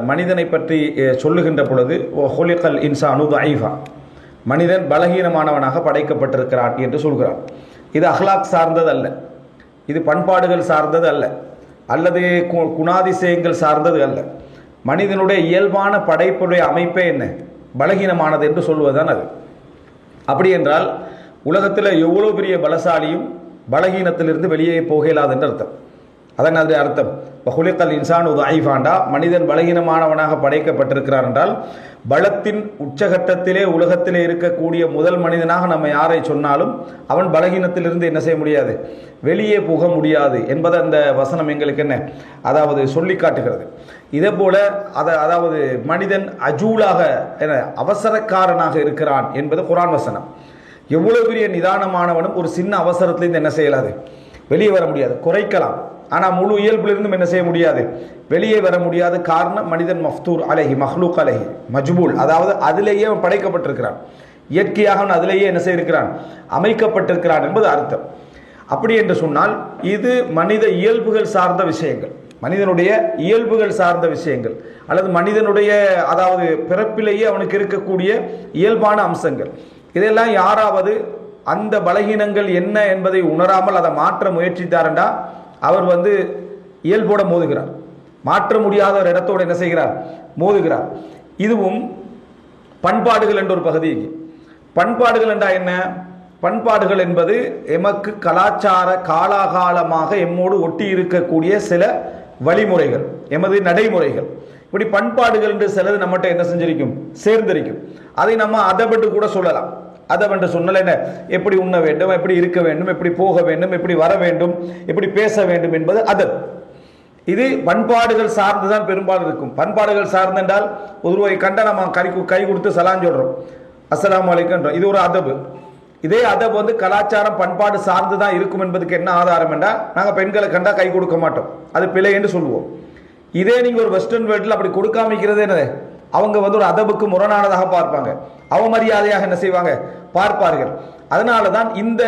மனிதனை பற்றி சொல்லுகின்ற பொழுது ஹொலிகல் இன்சானு ஐஃபா மனிதன் பலகீனமானவனாக படைக்கப்பட்டிருக்கிறான் என்று சொல்கிறான். இது அஹ்லாக் சார்ந்தது அல்ல இது பண்பாடுகள் சார்ந்தது அல்ல அல்லது கு- குணாதிசயங்கள் சார்ந்தது அல்ல. மனிதனுடைய இயல்பான படைப்புடைய அமைப்பே என்ன? பலகீனமானது என்று சொல்வதுதான் அது. அப்படி என்றால் உலகத்தில் எவ்வளோ பெரிய பலசாலியும் பலகீனத்திலிருந்து வெளியே போக இயலாது என்று அர்த்தம். அதான் அது அர்த்தம். பஹுலிக்கல் இன்சான் உது ஐஃபாண்டா மனிதன் பலகீனமானவனாக படைக்கப்பட்டிருக்கிறார் என்றால் பலத்தின் உச்சகட்டத்திலே உலகத்திலே இருக்கக்கூடிய முதல் மனிதனாக நம்ம யாரை சொன்னாலும் அவன் பலகீனத்திலிருந்து என்ன செய்ய முடியாது? வெளியே போக முடியாது என்பதை அந்த வசனம் எங்களுக்கு என்ன? அதாவது சொல்லி காட்டுகிறது. இதே போல அதை அதாவது மனிதன் அஜூலாக என அவசரக்காரனாக இருக்கிறான் என்பது குரான் வசனம். எவ்வளவு பெரிய நிதானமானவனும் ஒரு சின்ன அவசரத்திலேருந்து என்ன செய்யலாது? வெளியே வர முடியாது. குறைக்கலாம். ஆனால் முழு இயல்பிலிருந்தும் என்ன செய்ய முடியாது? வெளியே வர முடியாத. காரணம் மனிதன் மஃப்தூர் அலஹி மஹ்லூக் அலஹி மஜ்பூல். அதாவது அதிலேயே அவன் படைக்கப்பட்டிருக்கிறான். இயற்கையாக அவன் அதிலேயே என்ன செய்திருக்கிறான்? அமைக்கப்பட்டிருக்கிறான் என்பது அர்த்தம். அப்படி என்று சொன்னால் இது மனித இயல்புகள் சார்ந்த விஷயங்கள். மனிதனுடைய இயல்புகள் சார்ந்த விஷயங்கள். அல்லது மனிதனுடைய அதாவது பிறப்பிலேயே அவனுக்கு இருக்கக்கூடிய இயல்பான அம்சங்கள். இதெல்லாம் யாராவது அந்த பலகீனங்கள் என்ன என்பதை உணராமல் அதை மாற்ற முயற்சித்தாரண்டா? அவர் வந்து இயல்போட மோதுகிறார். மாற்ற முடியாத ஒரு இடத்தோடு என்ன செய்கிறார்? மோதுகிறார். இதுவும் பண்பாடுகள் என்ற ஒரு பகுதி பண்பாடுகள் என்றா என்ன? பண்பாடுகள் என்பது எமக்கு கலாச்சார காலாகாலமாக எம்மோடு ஒட்டி இருக்கக்கூடிய சில வழிமுறைகள் எமது நடைமுறைகள். இப்படி பண்பாடுகள் என்று சிலது நம்மகிட்ட என்ன செஞ்சிருக்கும்? சேர்ந்திருக்கும். அதை நம்ம அதைப்பட்டு கூட சொல்லலாம். அதவென்று சொன்னல என்ன? எப்படி உண்ண வேண்டும்? எப்படி இருக்க வேண்டும்? எப்படி போக வேண்டும்? எப்படி வர வேண்டும்? எப்படி பேச வேண்டும்? என்பது அது இது பண்பாடுகள் சார்ந்துதான் பெரும்பாலும் இருக்கும். பண்பாடுகள் சார்ந்தென்றால் ஒருவரை கண்ட நம்ம கை கை கொடுத்து சலான் சொல்றோம். அஸ்ஸலாமு அலைக்கும்ன்றோம் இது ஒரு அதபு. இதே அதபு வந்து கலாச்சாரம் பண்பாடு சார்ந்து தான் இருக்கும் என்பதுக்கு என்ன ஆதாரம் என்றால் நாங்கள் பெண்களை கண்டா கை கொடுக்க மாட்டோம். அது பிழை என்று சொல்லுவோம். இதே நீங்கள் ஒரு வெஸ்டர்ன் வேர்ல்டில் அப்படி கொடுக்காமிக்கிறது என்னது? அவங்க வந்து ஒரு அதபுக்கு முரணானதாக பார்ப்பாங்க. அவமரியாதையாக என்ன செய்வாங்க? பார்ப்பார்கள். அதனால தான் இந்த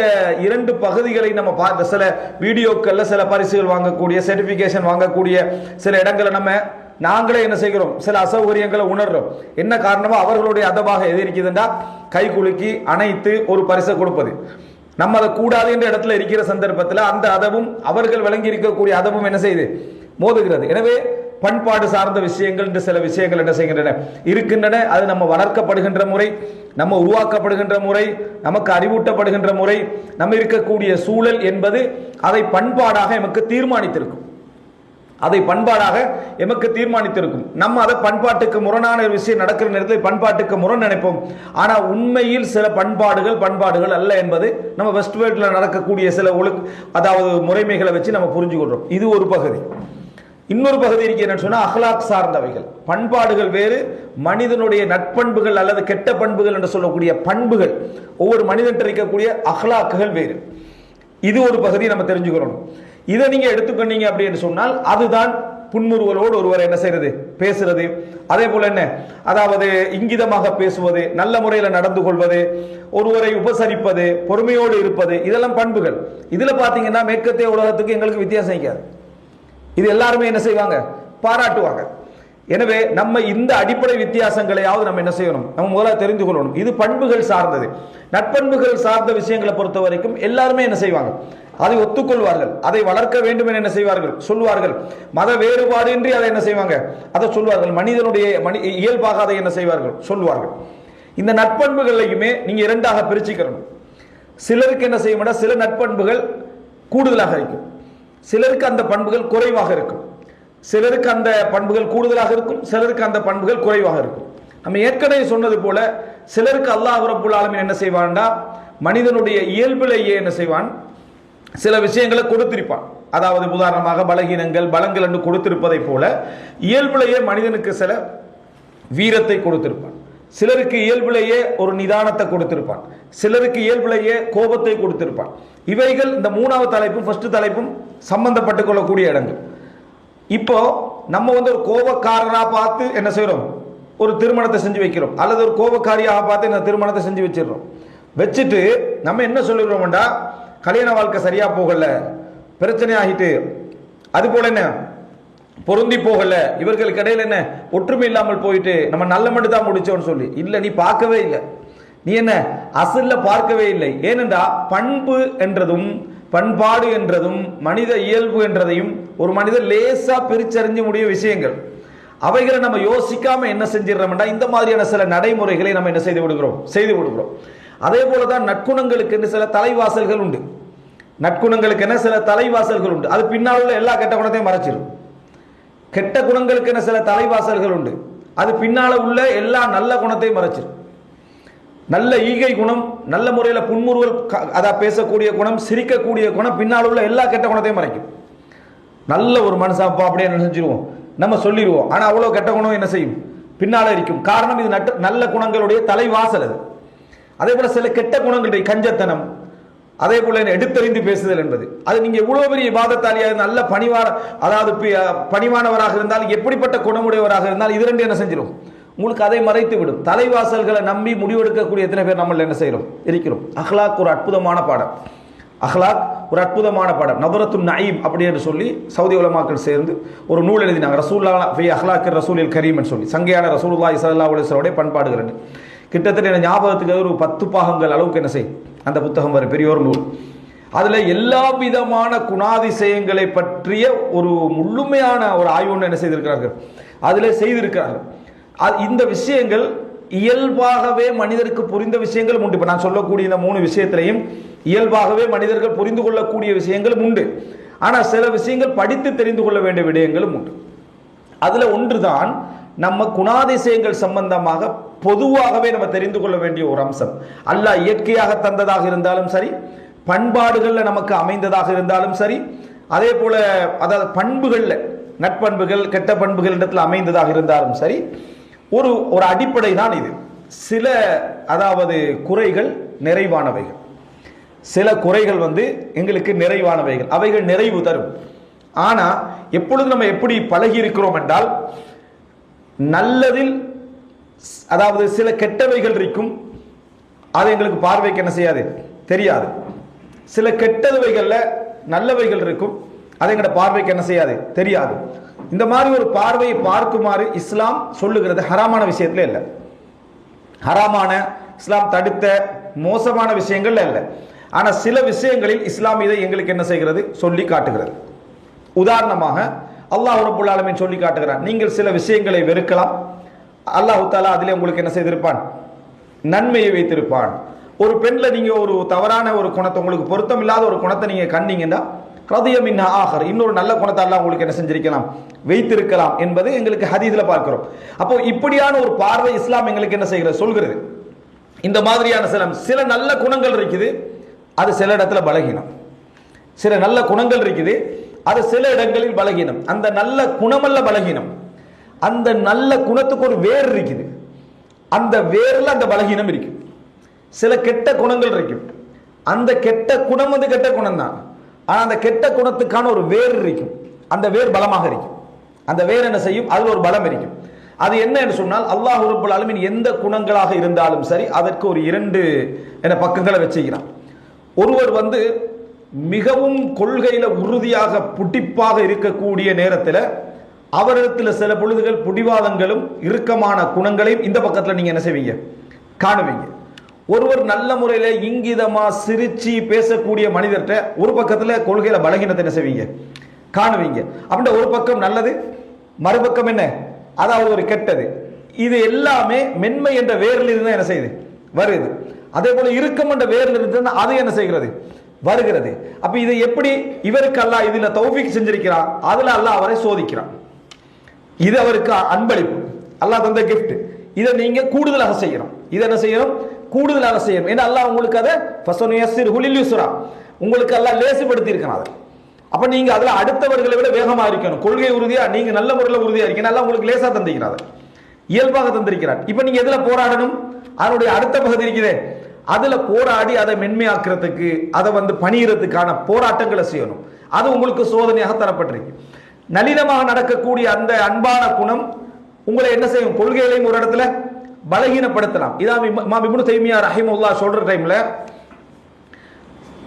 இரண்டு பகுதிகளை நம்ம பார்க்க சில வீடியோக்களில் சில பரிசுகள் வாங்கக்கூடிய சர்டிஃபிகேஷன் வாங்கக்கூடிய சில இடங்களை நம்ம நாங்களே என்ன செய்கிறோம்? சில அசௌகரியங்களை உணர்றோம். என்ன காரணமோ அவர்களுடைய அதபாக எது இருக்குதுண்டா? கை குலுக்கி அணைத்து ஒரு பரிசை கொடுப்பது. நம்ம அதை கூடாது என்ற இடத்துல இருக்கிற சந்தர்ப்பத்தில் அந்த அதவும் அவர்கள் விளங்கி இருக்கக்கூடிய அதவும் என்ன செய்யுது மோதுகிறது. எனவே பண்பாடு சார்ந்த விஷயங்கள் என்று சில விஷயங்கள் என்ன செய்கின்றன? இருக்கின்றன. அது நம்ம வளர்க்கப்படுகின்ற முறை நம்ம உருவாக்கப்படுகின்ற முறை நமக்கு அறிவூட்டப்படுகின்ற முறை நம்ம இருக்கக்கூடிய சூழல் என்பது அதை பண்பாடாக எமக்கு தீர்மானித்திருக்கும். அதை பண்பாடாக எமக்கு தீர்மானித்திருக்கும். நம்ம அதை பண்பாட்டுக்கு முரணான விஷயம் நடக்கிற நேரத்தில் பண்பாட்டுக்கு முரண் நினைப்போம். ஆனால் உண்மையில் சில பண்பாடுகள் பண்பாடுகள் அல்ல என்பது நம்ம வெஸ்ட் வேர்ல்டில் நடக்கக்கூடிய சில ஒழுக் அதாவது முறைமைகளை வச்சு நம்ம புரிஞ்சுக்கொள்றோம் இது ஒரு பகுதி. இன்னொரு பகுதி இருக்கு என்னன்னு சொன்னா அஹ்லாக் சார்ந்தவைகள். பண்பாடுகள் வேறு மனிதனுடைய நட்பண்புகள் அல்லது கெட்ட பண்புகள் என்று சொல்லக்கூடிய பண்புகள் ஒவ்வொரு மனிதன் இருக்கக்கூடிய அஹ்லாக்குகள் வேறு. இது ஒரு பகுதி நம்ம தெரிஞ்சுக்கிறோம் இதை நீங்க எடுத்துக்கொண்டீங்க அப்படின்னு சொன்னால் அதுதான் புன்முறுவலோடு ஒருவர் என்ன செய்யறது பேசுறது. அதே போல என்ன? அதாவது இங்கிதமாக பேசுவது நல்ல முறையில் நடந்து கொள்வது ஒருவரை உபசரிப்பது பொறுமையோடு இருப்பது இதெல்லாம் பண்புகள். இதுல பாத்தீங்கன்னா மேற்கத்திய உலகத்துக்கு எங்களுக்கு வித்தியாசம் இருக்காது. இது எல்லாருமே என்ன செய்வாங்க? பாராட்டுவாங்க. எனவே நம்ம இந்த அடிப்படை வித்தியாசங்களையாவது நம்ம என்ன செய்யணும்? நம்ம முதல்ல தெரிந்து கொள்ளணும். இது பண்புகள் சார்ந்தது. நட்பண்புகள் சார்ந்த விஷயங்களை பொறுத்த வரைக்கும் எல்லாருமே என்ன செய்வாங்க? அதை ஒத்துக்கொள்வார்கள். அதை வளர்க்க வேண்டும் என என்ன செய்வார்கள்? சொல்வார்கள். மத வேறுபாடு இன்றி அதை என்ன செய்வாங்க? அதை சொல்வார்கள். மனிதனுடைய மனி இயல்பாக அதை என்ன செய்வார்கள்? சொல்வார்கள். இந்த நட்பண்புகளையுமே நீங்க இரண்டாக பிரிச்சுக்கணும். சிலருக்கு என்ன செய்யும் சில நட்பண்புகள் கூடுதலாக இருக்கும். சிலருக்கு அந்த பண்புகள் குறைவாக இருக்கும். சிலருக்கு அந்த பண்புகள் கூடுதலாக இருக்கும். சிலருக்கு அந்த பண்புகள் குறைவாக இருக்கும். நம்ம ஏற்கனவே சொன்னது போல சிலருக்கு அல்லாஹ் ரபுல் ஆலமின் என்ன செய்வான்டா மனிதனுடைய இயல்பிலேயே என்ன செய்வான்? சில விஷயங்களை கொடுத்திருப்பான். அதாவது உதாரணமாக பலகீனங்கள் பலங்கள் என்று கொடுத்திருப்பதை போல இயல்பிலேயே மனிதனுக்கு சில வீரத்தை கொடுத்திருப்பான். சிலருக்கு இயல்பிலேயே ஒரு நிதானத்தை கொடுத்திருப்பான். சிலருக்கு இயல்பிலேயே கோபத்தை கொடுத்திருப்பான். இவைகள் இந்த மூணாவது தலைப்பும் ஃபர்ஸ்ட் தலைப்பும் சம்பந்தப்பட்டு கொள்ளக்கூடிய இடங்கள். இப்போ நம்ம வந்து ஒரு கோபக்காரராக பார்த்து என்ன செய்கிறோம் ஒரு திருமணத்தை செஞ்சு வைக்கிறோம். அல்லது ஒரு கோபக்காரியாக பார்த்து இந்த திருமணத்தை செஞ்சு வச்சிடுறோம். வச்சுட்டு நம்ம என்ன சொல்லிடுறோம்டா கல்யாண வாழ்க்கை சரியாக போகல. பிரச்சனை ஆகிட்டு. அது போல என்ன? பொருந்தி போகல. இவர்களுக்கு இடையில என்ன? ஒற்றுமை இல்லாமல் போயிட்டு நம்ம நல்ல மட்டும் தான் முடிச்சோம்னு சொல்லி. இல்லை நீ பார்க்கவே இல்லை. நீ என்ன? அசல்ல பார்க்கவே இல்லை. ஏனென்றா பண்பு என்றதும் பண்பாடு என்றதும் மனித இயல்பு என்றதையும் ஒரு மனிதர் லேசா பிரிச்சறிஞ்சு முடிய விஷயங்கள். அவைகளை நம்ம யோசிக்காம என்ன செஞ்சிடறோம்னா இந்த மாதிரியான சில நடைமுறைகளை நம்ம என்ன செய்து விடுகிறோம்? செய்து விடுகிறோம். அதே போலதான் நற்குணங்களுக்கு என்று சில தலைவாசல்கள் உண்டு. நற்குணங்களுக்கு என்ன? சில தலைவாசல்கள் உண்டு. அது பின்னால் உள்ள எல்லா கெட்ட குணத்தையும் மறைச்சிடும் கெட்ட குணங்களுக்கு என்ன சில தலைவாசல்கள் உண்டு. அது பின்னால் உள்ள எல்லா நல்ல குணத்தையும் மறைச்சிடும் நல்ல ஈகை குணம் நல்ல முறையில் புன்முறுவல் க- அதா பேசக்கூடிய குணம் சிரிக்கக்கூடிய குணம் பின்னால் உள்ள எல்லா கெட்ட குணத்தையும் மறைக்கும். நல்ல ஒரு மனுஷன் அப்பா அப்படியே நினைச்சிருவோம் நம்ம சொல்லிடுவோம் ஆனால் அவ்வளோ கெட்ட குணம் என்ன செய்யும்? பின்னால் இருக்கும். காரணம் இது நட்டு நல்ல குணங்களுடைய தலைவாசல் அது. அதே போல் சில கெட்ட குணங்களுடைய கஞ்சத்தனம் அதே போல என்ன எடுத்தறிந்து பேசுதல் என்பது. அது நீங்க இவ்வளவு பெரிய பாதத்தாலியாக நல்ல பணிவார அதாவது பணிவானவராக இருந்தால் எப்படிப்பட்ட குணமுடையவராக இருந்தால் இது ரெண்டு என்ன செஞ்சிடும் உங்களுக்கு அதை மறைத்து விடும் தலைவாசல்களை நம்பி முடிவெடுக்கக்கூடிய எத்தனை பேர் நம்மள என்ன செய்கிறோம் இருக்கிறோம் அஹ்லாக் ஒரு அற்புதமான பாடம். அஹ்லாக் ஒரு அற்புதமான பாடம். நபரத்து நயீம் அப்படின்னு சொல்லி சவுதி உலமாக்கள் சேர்ந்து ஒரு நூல் எழுதினாங்க. ரசூல்லா ஃபி அஹ்லாக் ரசூலில் கரீம்னு சொல்லி. சங்கையான ரசூல்லா இசல்லா அலைஹி பண்பாடுகள் கிட்டத்தட்ட என்ன ஞாபகத்துக்கு ஒரு பத்து பாகங்கள் அளவுக்கு என்ன செய் அந்த புத்தகம் வரும் பெரியோர் நூல். அதில் எல்லா விதமான குணாதிசயங்களை பற்றிய ஒரு முழுமையான ஒரு ஆய்வு ஒன்று என்ன செய்திருக்கிறார்கள்? அதில் செய்திருக்கிறார்கள். அது- இந்த விஷயங்கள் இயல்பாகவே மனிதருக்கு புரிந்த விஷயங்களும் உண்டு. இப்போ நான் சொல்லக்கூடிய இந்த மூணு விஷயத்திலையும் இயல்பாகவே மனிதர்கள் புரிந்து கொள்ளக்கூடிய விஷயங்களும் உண்டு. ஆனால் சில விஷயங்கள் படித்து தெரிந்து கொள்ள வேண்டிய விடயங்களும் உண்டு. அதில் ஒன்று தான் நம்ம குணாதிசயங்கள் சம்பந்தமாக பொதுவாகவே நம்ம தெரிந்து கொள்ள வேண்டிய ஒரு அம்சம். அல்லாஹ் இயற்கையாக தந்ததாக இருந்தாலும் சரி பண்பாடுகளில் நமக்கு அமைந்ததாக இருந்தாலும் சரி அதே போல அதாவது பண்புகளில் நட்பண்புகள் கெட்ட பண்புகள் இடத்துல அமைந்ததாக இருந்தாலும் சரி ஒரு ஒரு அடிப்படை தான் இது. சில அதாவது குறைகள் நிறைவானவைகள். சில குறைகள் வந்து எங்களுக்கு நிறைவானவைகள். அவைகள் நிறைவு தரும். ஆனால் எப்பொழுது நம்ம எப்படி பழகி இருக்கிறோம் என்றால் நல்லதில் அதாவது சில கெட்டவைகள் இருக்கும். அது எங்களுக்கு பார்வைக்கு என்ன செய்யாது? தெரியாது. சில கெட்டவைகளில் நல்லவைகள் இருக்கும். அது எங்களோட பார்வைக்கு என்ன செய்யாது? தெரியாது. இந்த மாதிரி ஒரு பார்வையை பார்க்குமாறு இஸ்லாம் சொல்லுகிறது ஹராமான விஷயத்துல இல்லை. ஹராமான இஸ்லாம் தடுத்த மோசமான விஷயங்கள்ல இல்லை. ஆனால் சில விஷயங்களில் இஸ்லாம் இதை எங்களுக்கு என்ன செய்கிறது? சொல்லி காட்டுகிறது. உதாரணமாக அல்லாஹ் ரப்புல் ஆலமீன் சொல்லி காட்டுகிறான். நீங்கள் சில விஷயங்களை வெறுக்கலாம். அல்லாஹ் தாலா அதிலே உங்களுக்கு என்ன செய்திருப்பான்? நன்மையை வைத்திருப்பான். ஒரு பெண்ணில் நீங்கள் ஒரு தவறான ஒரு குணத்தை உங்களுக்கு பொருத்தம் இல்லாத ஒரு குணத்தை நீங்கள் கண்டீங்கன்னா இன்ன ஆகர் இன்னொரு நல்ல குணத்தை அல்லாஹ் உங்களுக்கு என்ன செஞ்சிருக்கலாம்? வைத்திருக்கலாம் என்பது எங்களுக்கு ஹதீதில் பார்க்கிறோம். அப்போ இப்படியான ஒரு பார்வை இஸ்லாம் எங்களுக்கு என்ன செய்கிறது? சொல்கிறது. இந்த மாதிரியான சில சில நல்ல குணங்கள் இருக்குது. அது சில இடத்துல பலகீனம். சில நல்ல குணங்கள் இருக்குது. அது சில இடங்களில் பலகீனம். அந்த நல்ல குணமல்ல பலகீனம். அந்த நல்ல குணத்துக்கு ஒரு வேர் இருக்குது. அந்த வேர்ல அந்த பலகீனம் இருக்கு. சில கெட்ட குணங்கள் இருக்கும் அந்த கெட்ட குணம் வந்து கெட்ட குணம் தான் ஆனால் அந்த கெட்ட குணத்துக்கான ஒரு வேர் இருக்கும் அந்த வேர் பலமாக இருக்கும் அந்த வேர் என்ன செய்யும்? அதில் ஒரு பலம் இருக்கும் அது என்ன என்று சொன்னால் அல்லாஹ் ரப்பல் அலமின் எந்த குணங்களாக இருந்தாலும் சரி அதற்கு ஒரு இரண்டு என பக்கங்களை வச்சுக்கிறான். ஒருவர் வந்து மிகவும் கொள்கையில உறுதியாக புட்டிப்பாக இருக்கக்கூடிய நேரத்தில் அவரிடத்தில் சில பொழுதுகள் புடிவாதங்களும் இறுக்கமான குணங்களையும் இந்த பக்கத்தில் நீங்க என்ன செய்வீங்க? காணுவீங்க. ஒருவர் நல்ல முறையில இங்கிதமா சிரிச்சு பேசக்கூடிய மனிதர்கிட்ட ஒரு பக்கத்தில் கொள்கையில பலகீனத்தை என்ன செய்வீங்க? காணுவீங்க. அப்படின்ற ஒரு பக்கம் நல்லது மறுபக்கம் என்ன? அதாவது ஒரு கெட்டது. இது எல்லாமே மென்மை என்ற வேரில் இருந்து என்ன செய்யுது? வருது. அதே போல இறுக்கம் என்ற வேரில் இருந்து அது என்ன செய்கிறது? வருகிறது. அப்ப இதை எப்படி இவருக்கு அல்லா இதுல தௌஃபிக் செஞ்சிருக்கிறான் அதுல அல்லாஹ் அவரை சோதிக்கிறான். இது அவருக்கு அன்பளிப்பு. அல்லாஹ் தந்த கிஃப்ட் இதை நீங்க கூடுதலாக செய்யணும். இதை என்ன செய்யணும்? கூடுதலாக செய்யணும். ஏன்னா அல்லாஹ் உங்களுக்கு அதை ஃபசனுயஸ்ஸிர் ஹுலில் உங்களுக்கு எல்லாம் லேசுபடுத்தி இருக்கிறான் அதை. அப்ப நீங்க அதுல அடுத்தவர்களை விட வேகமா இருக்கணும். கொள்கை உறுதியா நீங்க நல்ல முறையில் உறுதியா இருக்கீங்க அல்லாஹ் உங்களுக்கு லேசா தந்திருக்கிறார் இயல்பாக தந்திருக்கிறார் இப்ப நீங்க எதுல போராடணும்? அதனுடைய அடுத்த பகுதி இருக்குதே அதில் போராடி அதை மென்மையாக்குறதுக்கு அதை வந்து பணிகிறதுக்கான போராட்டங்களை செய்யணும். அது உங்களுக்கு சோதனையாக தரப்பட்டிருக்கு. நளினமாக நடக்கக்கூடிய அந்த அன்பான குணம் உங்களை என்ன செய்யும்? கொள்கைகளையும் ஒரு இடத்துல பலகீனப்படுத்தலாம். இதான் இமாம் இப்னு தைமியா ரஹிமுல்லா சொல்ற டைம்ல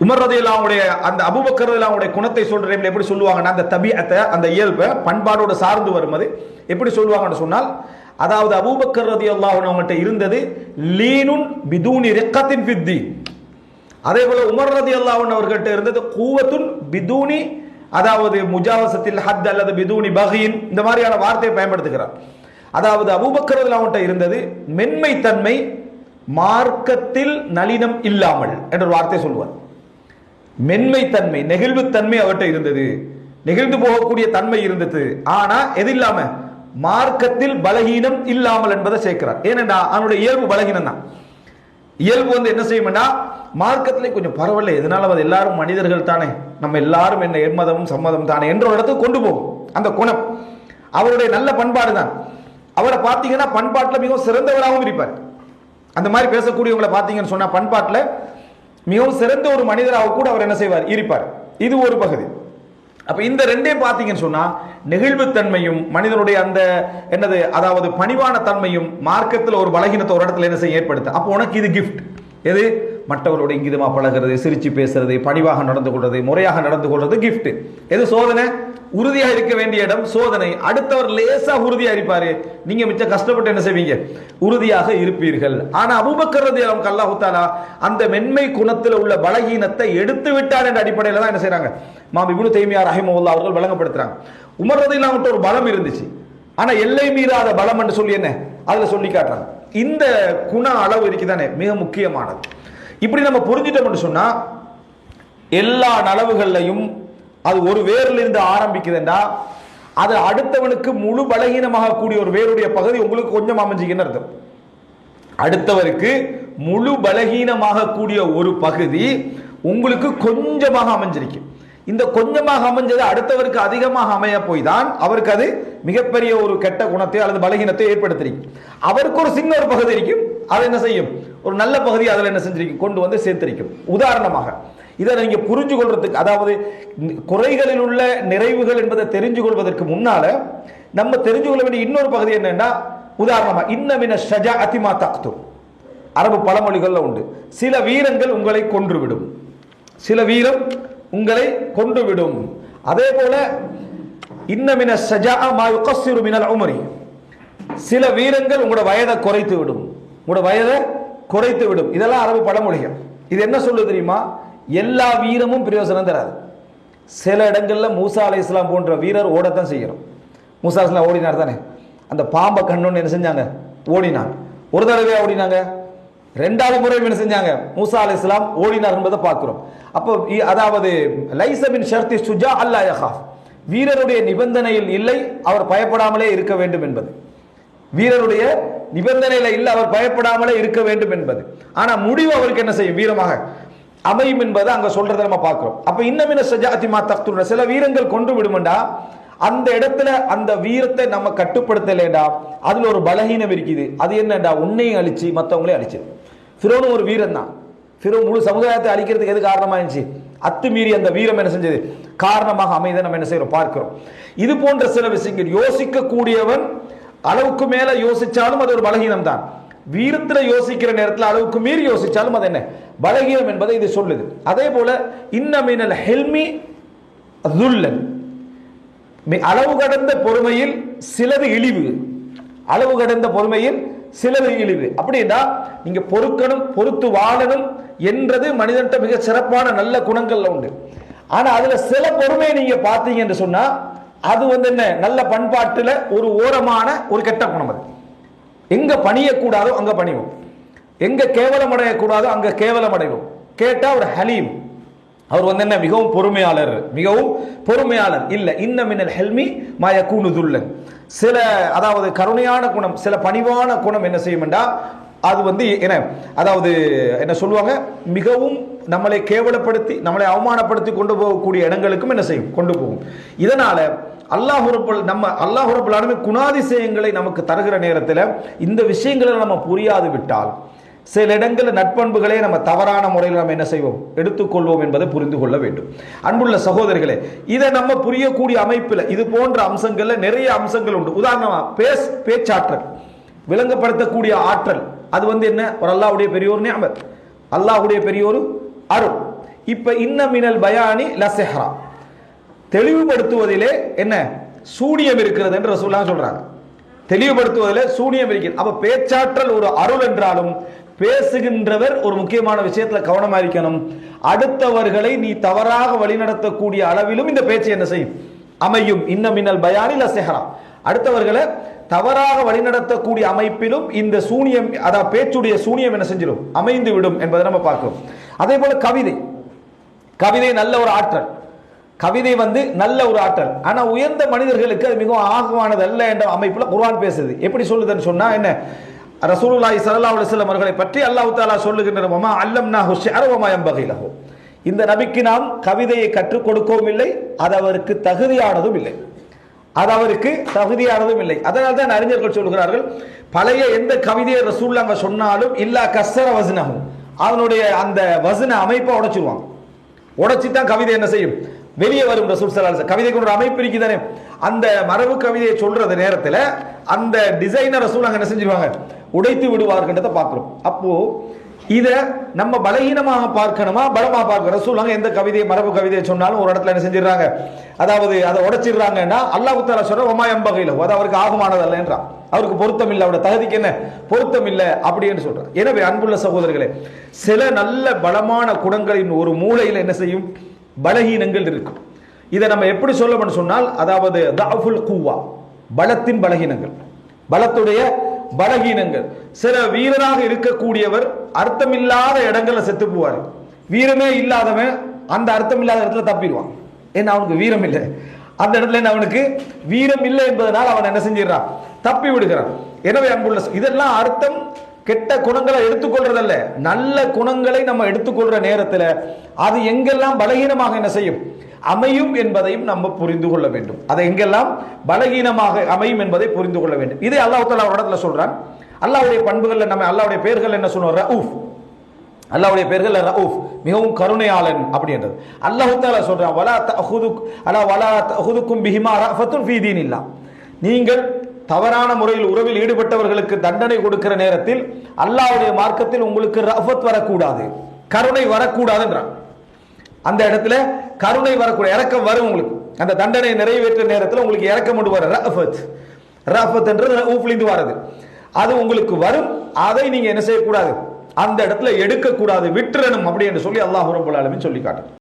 உமர் ரதியல்லாவுடைய அந்த அபூபக்கர் குணத்தை சொல்ற டைம்ல எப்படி சொல்லுவாங்கன்னா அந்த தபியத்தை அந்த இயல்பை பண்பாடோடு சார்ந்து வருவது எப்படி சொல்லுவாங்கன்னு சொன்னால் அதாவது அபூபக்கர் ரதியல்லாஹு அவங்கள்ட்ட இருந்தது லீனுன் பிதூனி ரெக்கத்தின் பித்தி அதே போல உமர் ரதி அல்லாஹன் அவர்கிட்ட இருந்தது கூவத்துன் பிதூனி அதாவது முஜாவசத்தில் ஹத் அல்லது பிதூனி பகீன் இந்த மாதிரியான வார்த்தையை பயன்படுத்துகிறார். அதாவது அபூபக்கர் அவன்கிட்ட இருந்தது மென்மை தன்மை மார்க்கத்தில் நளினம் இல்லாமல் என்ற ஒரு வார்த்தை சொல்லுவார். மென்மை தன்மை நெகிழ்வு தன்மை அவர்கிட்ட இருந்தது. நெகிழ்ந்து போகக்கூடிய தன்மை இருந்தது. ஆனா எது இல்லாமல் மார்க்கத்தில் பலகீனம் இல்லாமல் என்பதை சேர்க்கிறார். ஏனென்றா அவனுடைய இயல்பு பலகீனம் தான். இயல்பு வந்து என்ன செய்யும்னா மார்க்கத்திலே கொஞ்சம் பரவாயில்ல எதனால அது எல்லாரும் மனிதர்கள் தானே நம்ம எல்லாரும் என்ன எம்மதமும் சம்மதம் தானே என்ற ஒரு இடத்துக்கு கொண்டு போகும். அந்த குணம். அவருடைய நல்ல பண்பாடு தான். அவரை பார்த்தீங்கன்னா பண்பாட்டில் மிகவும் சிறந்தவராகவும் இருப்பார். அந்த மாதிரி பேசக்கூடியவங்களை பார்த்தீங்கன்னு சொன்னா பண்பாட்டில் மிகவும் சிறந்த ஒரு மனிதராக கூட அவர் என்ன செய்வார்? இருப்பார். இது ஒரு பகுதி. அப்ப இந்த ரெண்டே பார்த்தீங்கன்னு சொன்னா நெகிழ்வுத்தன்மையும் மனிதனுடைய அந்த என்னது அதாவது பணிவான தன்மையும் மார்க்கத்தில் ஒரு பலகீனத்தை ஒரு இடத்துல என்ன செய்ய ஏற்படுத்த அப்போ உனக்கு இது கிஃப்ட் எது? மற்றவர்களோட இங்கிதமாக பழகிறது சிரித்து பேசுறது பணிவாக நடந்து கொள்வது முறையாக நடந்து கொள்வது கிஃப்ட் எது சோதனை? உறுதியாக இருக்க வேண்டிய இடம் சோதனை. அடுத்தவர் லேசாக உறுதியாக இருப்பார். நீங்க மிச்சம் கஷ்டப்பட்டு என்ன செய்வீங்க? உறுதியாக இருப்பீர்கள். ஆனால் அபுபக்கரது அவங்க அல்லாஹு தாலா அந்த மென்மை குணத்தில் உள்ள பலகீனத்தை எடுத்து விட்டார் என்ற அடிப்படையில் தான் என்ன செய்கிறாங்க மாம் இபுனு தைமியா ரஹிமவுல்லா அவர்கள் வழங்கப்படுத்துறாங்க உமர்றது இல்லாமட்டு ஒரு பலம் இருந்துச்சு. ஆனால் எல்லை மீறாத பலம் என்று சொல்லி என்ன? அதில் சொல்லி காட்டுறாங்க. இந்த குண அளவு இருக்குதானே மிக முக்கியமானது. இப்படி நம்ம புரிஞ்சிட்டோம்னு சொன்னா எல்லா நலவுகள்லையும் அது ஒரு வேர்லிருந்து ஆரம்பிக்குதுண்டா? அது அடுத்தவனுக்கு முழு பலகீனமாக கூடிய ஒரு வேருடைய பகுதி உங்களுக்கு கொஞ்சம் அமைஞ்சிக்கின்னு அர்த்தம். அடுத்தவருக்கு முழு பலகீனமாக கூடிய ஒரு பகுதி உங்களுக்கு கொஞ்சமாக அமைஞ்சிருக்கு. இந்த கொஞ்சமாக அமைஞ்சது அடுத்தவருக்கு அதிகமாக அமைய போய் தான் அவருக்கு அது மிகப்பெரிய ஒரு கெட்ட குணத்தை அல்லது பலகீனத்தை ஏற்படுத்திருக்கு அவருக்கு ஒரு சின்ன ஒரு பகுதி இருக்கும். அது என்ன செய்யும்? ஒரு நல்ல பகுதி அதில் என்ன செஞ்சிருக்கும்? கொண்டு வந்து சேர்த்திருக்கும். உதாரணமாக இதை நீங்கள் புரிஞ்சு கொள்றதுக்கு அதாவது குறைகளில் உள்ள நிறைவுகள் என்பதை தெரிஞ்சு கொள்வதற்கு முன்னால நம்ம தெரிஞ்சு கொள்ள வேண்டிய இன்னொரு பகுதி என்னன்னா உதாரணமா இன்னமின ஷஜா அதிமா தாக்தும் அரபு பழமொழிகள்ல உண்டு. சில வீரங்கள் உங்களை கொன்றுவிடும். சில வீரம் உங்களை கொண்டு விடும் அதே போல இன்னமின ஷஜா மா மினல் உமரி. சில வீரங்கள் உங்களோட வயதை குறைத்து விடும் உங்களோட வயதை குறைத்து விடும் இதெல்லாம் அரபு பழமொழிகள். இது என்ன சொல்லுது தெரியுமா? எல்லா வீரமும் பிரயோசனம் தராது. சில இடங்களில் மூசா அலை இஸ்லாம் போன்ற வீரர் ஓடத்தான் செய்யணும். மூசா இஸ்லாம் ஓடினார் தானே அந்த பாம்பை கண்ணுன்னு என்ன செஞ்சாங்க? ஓடினாங்க. ஒரு தடவை ஓடினாங்க? ரெண்டாவது முறை என்ன செஞ்சாங்க? மூசா அலி இஸ்லாம் ஓடினார் என்பதை பார்க்கிறோம். அப்போ இ- அதாவது லைசபின் ஷர்த்தி சுஜா அல்லா யஹாஃப். வீரருடைய நிபந்தனையில் இல்லை அவர் பயப்படாமலே இருக்க வேண்டும் என்பது. வீரருடைய நிபந்தனையில இல்லை அவர் பயப்படாமலே இருக்க வேண்டும் என்பது. ஆனா முடிவு அவருக்கு என்ன செய்யும்? வீரமாக அமையும் என்பதை அங்க சொல்றதை நம்ம பார்க்கிறோம். அப்ப இன்னமின சஜாத்தி மா தக்துன சில வீரங்கள் கொண்டு விடுமெண்டா? அந்த இடத்துல அந்த வீரத்தை நம்ம கட்டுப்படுத்தலேடா அதுல ஒரு பலகீனம் இருக்குது. அது என்னடா உன்னையும் அழிச்சு மற்றவங்களையும் அழிச்சு. ஃபிரோனும் ஒரு வீரன் தான் ஃபிரோ முழு சமுதாயத்தை அழிக்கிறதுக்கு எது காரணமா இருந்துச்சு அத்துமீறி அந்த வீரம் என்ன செஞ்சது? காரணமாக அமைதை நம்ம என்ன செய்யறோம் பார்க்கிறோம். இது போன்ற சில விஷயங்கள். யோசிக்க கூடியவன் அளவுக்கு மேல யோசிச்சாலும் அது ஒரு பலகீனம் தான் வீரத்தில் யோசிக்கிற நேரத்தில் அளவுக்கு மீறி யோசிச்சாலும் அது என்ன? பலகீனம் என்பதை இது சொல்லுது. அதே போல இன்னமினல் ஹெல்மி துல்லன் அளவு கடந்த பொறுமையில் சிலது இழிவு. அளவு கடந்த பொறுமையில் சிலது இழிவு. அப்படின்னா நீங்க பொறுக்கணும் பொறுத்து வாழணும் என்றது மனிதன்ட்ட மிக சிறப்பான நல்ல குணங்கள்ல உண்டு. ஆனா அதுல சில பொறுமையை நீங்க பார்த்தீங்க என்று சொன்னா அது வந்து என்ன? நல்ல பண்பாட்டுல ஒரு ஓரமான ஒரு கெட்ட குணம் அது. எங்க பணியக்கூடாதோ அங்க பணிவோம். எங்க கேவலம் அடையக்கூடாதோ அங்க கேவலம் அடைவோம் கேட்டா ஒரு ஹலீம். அவர் வந்து என்ன மிகவும் பொறுமையாளர். மிகவும் பொறுமையாளர். இல்லை இன்ன மின்னல் ஹெல்மி மாய கூணுதுல்லன் சில அதாவது கருணையான குணம் சில பணிவான குணம் என்ன செய்யும்டா அது வந்து என்ன அதாவது என்ன சொல்லுவாங்க மிகவும் நம்மளை கேவலப்படுத்தி நம்மளை அவமானப்படுத்தி கொண்டு போகக்கூடிய இடங்களுக்கும் என்ன செய்யும் கொண்டு போகும். இதனால அல்லாஹுரப்பல் நம்ம அல்லாஹுரப்பல் குணாதிசயங்களை நமக்கு தருகிற நேரத்தில் இந்த விஷயங்களை நம்ம புரியாது விட்டால் சில இடங்களில் நட்பண்புகளே நம்ம தவறான முறையில் நம்ம என்ன செய்வோம்? எடுத்துக்கொள்வோம் என்பதை புரிந்து கொள்ள வேண்டும். அன்புள்ள சகோதரிகளே இதை நம்ம புரியக்கூடிய அமைப்பில் இது போன்ற அம்சங்களில் நிறைய அம்சங்கள் உண்டு. உதாரணமாக பேஸ் பேச்சாற்றல் விளங்கப்படுத்தக்கூடிய ஆற்றல். அது வந்து என்ன? ஒரு அல்லாஹ்வுடைய பெரியோர் ஞாபகம் அல்லாஹுடைய அல்லாஹ்வுடைய அருள். இப்போ இன்ன மினல் பயானி லசெஹ்ரா தெளிவுபடுத்துவதிலே என்ன? சூனியம் இருக்கிறது என்று சொல்லலாம் சொல்றாங்க. தெளிவுபடுத்துவதில் சூனியம் இருக்கிறது. அப்ப பேச்சாற்றல் ஒரு அருள் என்றாலும் பேசுகின்றவர் ஒரு முக்கியமான விஷயத்துல கவனமா இருக்கணும். அடுத்தவர்களை நீ தவறாக வழிநடத்தக்கூடிய அளவிலும் இந்த பேச்சு என்ன செய்யும்? அமையும். இன்ன மின்னல் பயானில் அசெஹரா அடுத்தவர்களை தவறாக வழிநடத்தக்கூடிய அமைப்பிலும் இந்த சூனியம் அதாவது பேச்சுடைய சூனியம் என்ன செஞ்சிடும் அமைந்து விடும் என்பதை நம்ம பார்க்கிறோம். அதே போல கவிதை. கவிதை நல்ல ஒரு ஆற்றல். கவிதை வந்து நல்ல ஒரு ஆற்றல். ஆனா உயர்ந்த மனிதர்களுக்கு அது மிகவும் ஆகமானது அல்ல என்ற அமைப்புல குர்வான் பேசுது. எப்படி சொல்லுதுன்னு சொன்னா என்ன? ரசூலுல்லாஹி ஸல்லல்லாஹு அலைஹி வஸல்லம் அவர்களை பற்றி அல்லாஹ் தஆலா சொல்லுகின்ற வமா அல்லம்னாஹு ஷிஅர வமா யம்பகி இந்த நபிக்கு நாம் கவிதையை கற்றுக் கொடுக்கவும் இல்லை அது அவருக்கு தகுதியானதும் இல்லை. அது அவருக்கு தகுதியானதும் இல்லை. அதனால தான் அறிஞர்கள் சொல்கிறார்கள் பழைய எந்த கவிதையை ரசூல்லாங்க சொன்னாலும் இல்லா கசர வசனமும் அதனுடைய அந்த வசன அமைப்பை உடைச்சிருவாங்க. உடைச்சி தான் கவிதை என்ன செய்யும்? வெளியே வரும் ரசூல் சலால் கவிதைக்கு ஒரு அமைப்பு இருக்குதானே? அந்த மரபு கவிதையை சொல்றது நேரத்தில் அந்த டிசைனர் ரசூல் அங்கே என்ன செஞ்சிருவாங்க? உடைத்து விடுவார்ன்றதை பார்க்குறோம். அப்போ இதை நம்ம பலகீனமாக பார்க்கணுமா? பலமாக பார்க்கணும் ரசூல் எந்த கவிதையை மரபு கவிதையை சொன்னாலும் ஒரு இடத்துல என்ன செஞ்சிடறாங்க? அதாவது அதை உடைச்சிடுறாங்கன்னா அல்லாஹு தாலா சொல்ற ஒமாயம் வகையில் அது அவருக்கு ஆகுமானது அவருக்கு பொருத்தம் இல்லை அவரோட தகுதிக்கு என்ன? பொருத்தம் இல்லை அப்படின்னு சொல்றான் எனவே அன்புள்ள சகோதரர்களே சில நல்ல பலமான குணங்களின் ஒரு மூலையில் என்ன செய்யும்? பலகீனங்கள் இருக்கும். இதை நம்ம எப்படி சொல்லணும்னு சொன்னால் அதாவது தாஃபுல் கூவா பலத்தின் பலகீனங்கள். பலத்துடைய பலகீனங்கள். சில வீரராக இருக்கக்கூடியவர் அர்த்தமில்லாத இடங்களில் செத்து போவார். வீரமே இல்லாதவன் அந்த அர்த்தம் இல்லாத இடத்துல தப்பிடுவான். ஏன்னா அவனுக்கு வீரம் இல்லை? அந்த இடத்துல என்ன அவனுக்கு வீரம் இல்லை என்பதனால் அவன் என்ன செஞ்சிடறான் தப்பி விடுகிறான். எனவே அன்புள்ள இதெல்லாம் அர்த்தம் கெட்ட குணங்களை எடுத்துக்கொள்றதல்ல. நல்ல குணங்களை நம்ம எடுத்துக்கொள்ற நேரத்தில் அது எங்கெல்லாம் பலகீனமாக என்ன செய்யும்? அமையும் என்பதையும் நம்ம புரிந்து கொள்ள வேண்டும். அதை எங்கெல்லாம் பலகீனமாக அமையும் என்பதை புரிந்து கொள்ள வேண்டும். இதே அல்லாஹ் தஆலா ஒரு இடத்துல சொல்றான். அல்லாவுடைய பண்புகள் நம்ம அல்லாவுடைய பெயர்கள் என்ன சொல்றோம் ரவுஃப். அல்லாவுடைய பெயர்கள் ரவுஃப் மிகவும் கருணையாளன் அப்படின்றது. அல்லாஹ் தஆலா சொல்றான் வலா தஅஹுதுக் அலா வலா தஹுதுக்கும் பிஹிமா ரஃபத்துன் ஃபீதீன் இல்லா நீங்கள் தவறான முறையில் உறவில் ஈடுபட்டவர்களுக்கு தண்டனை கொடுக்கிற நேரத்தில் அல்லாஹ்வுடைய மார்க்கத்தில் உங்களுக்கு ரஃபத் வரக்கூடாது. கருணை வரக்கூடாதுன்றான். அந்த இடத்துல கருணை வரக்கூடிய இறக்கம் வரும் உங்களுக்கு. அந்த தண்டனை நிறைவேற்ற நேரத்தில் உங்களுக்கு இறக்கம் கொண்டு வர ரஃபத். ரஃபத் என்றது ரஃப்லிந்து வரது. அது உங்களுக்கு வரும். அதை நீங்க என்ன செய்யக்கூடாது? அந்த இடத்துல எடுக்கக்கூடாது. விட்டுறணும் அப்படி என்று சொல்லி அல்லாஹ் ரப்பல் ஆலமீன் சொல்லி காட்டும்